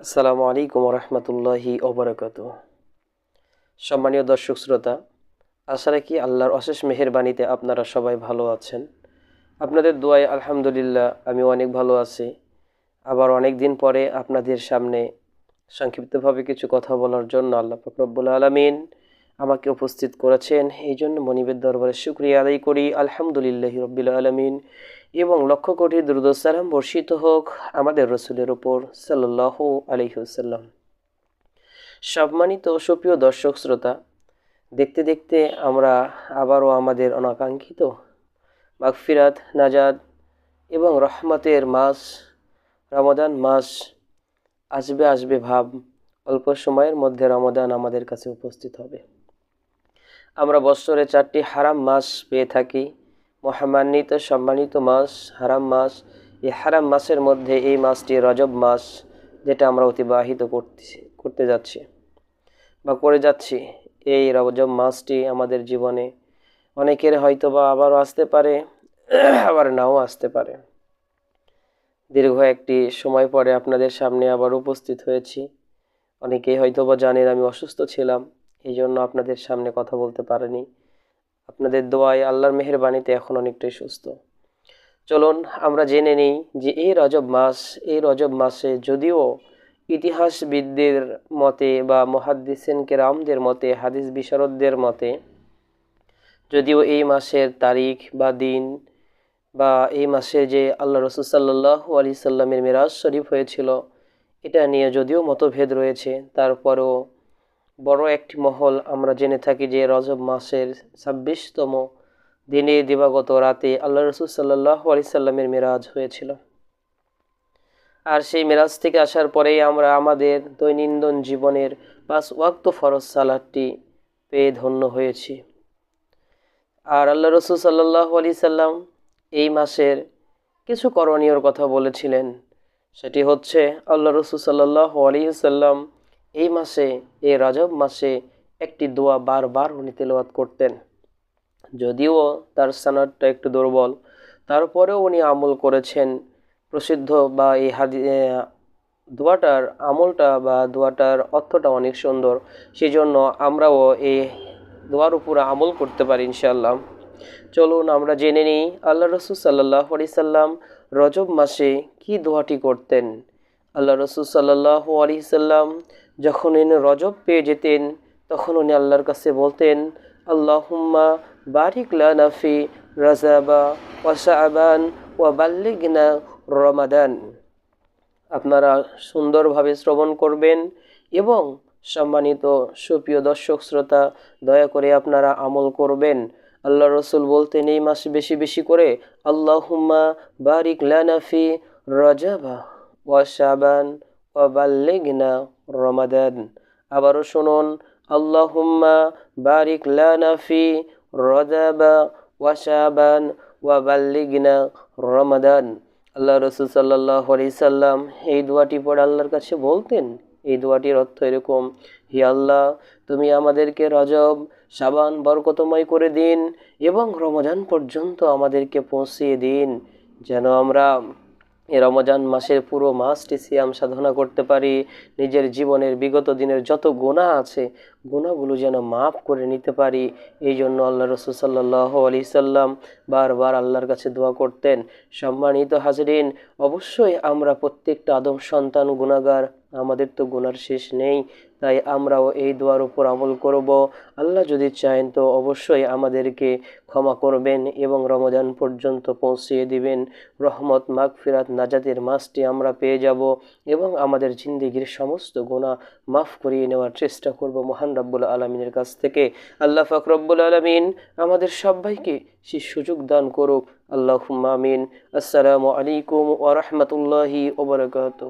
আসসালামু আলাইকুম রহমতুল্লাহি ওবরাকাত। সম্মানীয় দর্শক শ্রোতা, আশা রাখি আল্লাহর অশেষ মেহেরবানীতে আপনারা সবাই ভালো আছেন। আপনাদের দোয়ায় আলহামদুলিল্লাহ আমি অনেক ভালো আছি। আবার অনেক দিন পরে আপনাদের সামনে সংক্ষিপ্তভাবে কিছু কথা বলার জন্য আল্লাহ ফকরবুল আলমিন আমাকে উপস্থিত করেছেন। এই জন্য মনিবের দরবারে শুক্রিয়া আদায় করি। আলহামদুলিল্লাহ রবিল আলমিন। এবং লক্ষ কোটি দুরুদসালাম বর্ষিত হোক আমাদের রসুলের ওপর সাল্লাহ আলহিহসাল্লাম সম্মানিত সুপ্রিয় দর্শক শ্রোতা, দেখতে দেখতে আমরা আবারও আমাদের অনাকাঙ্ক্ষিত মাগফিরাত নাজাদ এবং রহমতের মাস রমাদান মাস, আসবে আসবে ভাব অল্প সময়ের মধ্যে রমাদান আমাদের কাছে উপস্থিত হবে। আমরা বৎসরে চারটি হারাম মাস পেয়ে থাকি। মহামান্বিত সম্মানিত মাস, হারাম মাস। এই হারাম মাসের মধ্যে এই মাসটি রজব মাস, যেটা আমরা অতিবাহিত করতেছি, করতে যাচ্ছি বা করে যাচ্ছি। এই রজব মাসটি আমাদের জীবনে অনেকের হয়তো বা আবারও আসতে পারে, আবার নাও আসতে পারে। দীর্ঘ একটি সময় পরে আপনাদের সামনে আবার উপস্থিত হয়েছি। অনেকেই হয়তো বা জানেন আমি অসুস্থ ছিলাম। এই জন্য আপনাদের সামনে কথা বলতে পারিনি। আপনাদের দোয়ায় আল্লাহর মেহরবানিতে এখন অনেকটাই সুস্থ। চলুন, আমরা জেনে নিই যে এই রজব মাস, এই রজব মাসে যদিও ইতিহাসবিদদের মতে বা মহাদ্দিসেন কেরামদের মতে, হাদিস বিশারদদের মতে, যদিও এই মাসের তারিখ বা দিন বা এই মাসে যে আল্লাহ রসুল সাল্লাহ আলি সাল্লামের মিরাজ শরীফ হয়েছিল, এটা নিয়ে যদিও মতভেদ রয়েছে। তারপরেও বড় একটি মহল আমরা জেনে থাকি যে রজব মাসের ছাব্বিশতম দিনে দিবাগত রাতে আল্লাহ রসুল সাল্লাহ সাল্লামের মেরাজ হয়েছিল। আর সেই মেরাজ থেকে আসার পরেই আমরা আমাদের দৈনন্দিন জীবনের পাঁচ ওয়াক্ত ফরজ সালাদটি পেয়ে ধন্য হয়েছি। আর আল্লাহ রসুল সাল্লাহ আলি সাল্লাম এই মাসের কিছু করণীয়র কথা বলেছিলেন। সেটি হচ্ছে আল্লাহ রসুল সাল্লাহ আলী সাল্লাম এই মাসে, এই রাজব মাসে একটি দোয়া বারবার উনি তেলাওয়াত করতেন। যদিও তার স্থানারটা একটু দুর্বল, তারপরেও উনি আমল করেছেন। প্রসিদ্ধ বা এই হাদি দোয়াটার আমলটা বা দোয়াটার অর্থটা অনেক সুন্দর। সেই জন্য আমরাও এই দোয়ার উপরে আমল করতে পারি ইনশাল্লাহ চলুন আমরা জেনে নিই আল্লাহ রসুল সাল্লাহ আলি সাল্লাম রজব মাসে কি দোয়াটি করতেন। আল্লাহ রসুল সাল্লাহ আলি সাল্লাম যখন উনি রজব পেয়ে যেতেন, তখন উনি আল্লাহর কাছে বলতেন, আল্লাহুম্মা বারিক লানাফি রাজাবা ওয়াসাবান ওয়া বাল্লিগনা রমাদান। আপনারা সুন্দরভাবে শ্রবণ করবেন এবং সম্মানিত সুপ্রিয় দর্শক শ্রোতা, দয়া করে আপনারা আমল করবেন। আল্লাহ রসুল বলতেন, এই মাস বেশি বেশি করে আল্লাহুম্মা বারিক লানাফি রাজাবা ওয়াসাবান ওয়া বাল্লিগনা রমাদান। আবারও শুনুন, আল্লাহুম্মা বারিক লানাফি রজাবা ওয়া ওয়াশাবান ওয়া বাল্লিগনা রমাদান। আল্লাহ রসুল সাল্লাহ সাল্লাম এই দোয়াটি পড়ে আল্লাহর কাছে বলতেন। এই দোয়াটির অর্থ এরকম, হি আল্লাহ, তুমি আমাদেরকে রজব সাবান বরকতময় করে দিন এবং রমজান পর্যন্ত আমাদেরকে পৌঁছিয়ে দিন, যেন আমরা রমজান মাসের পুরো মাসটি সিয়াম সাধনা করতে পারি। নিজের জীবনের বিগত দিনের যত গোনা আছে গোনাগুলো যেন মাফ করে নিতে পারি। এই জন্য আল্লাহ রসুল সাল্লাহ আলি সাল্লাম বারবার আল্লাহর কাছে দোয়া করতেন। সম্মানিত হাজরিন, অবশ্যই আমরা প্রত্যেকটা আদম সন্তান গুণাগার আমাদের তো গুনার শেষ নেই, তাই আমরাও এই দোয়ার উপর আমল করব। আল্লাহ যদি চান তো অবশ্যই আমাদেরকে ক্ষমা করবেন এবং রমজান পর্যন্ত পৌঁছিয়ে দিবেন। রহমত, মাগফিরাত, নাজাতের মাসটি আমরা পেয়ে যাব এবং আমাদের জিন্দিগির সমস্ত গুণা মাফ করিয়ে নেওয়ার চেষ্টা করব মহান রব্বুল আলমিনের কাছ থেকে। আল্লাহ ফকরব্বুল আলমিন আমাদের সবাইকে সে সুযোগ দান করুক। আল্লাহ আমিন। আসসালামু আলাইকুম ওরহমতুল্লাহি ওবরকাত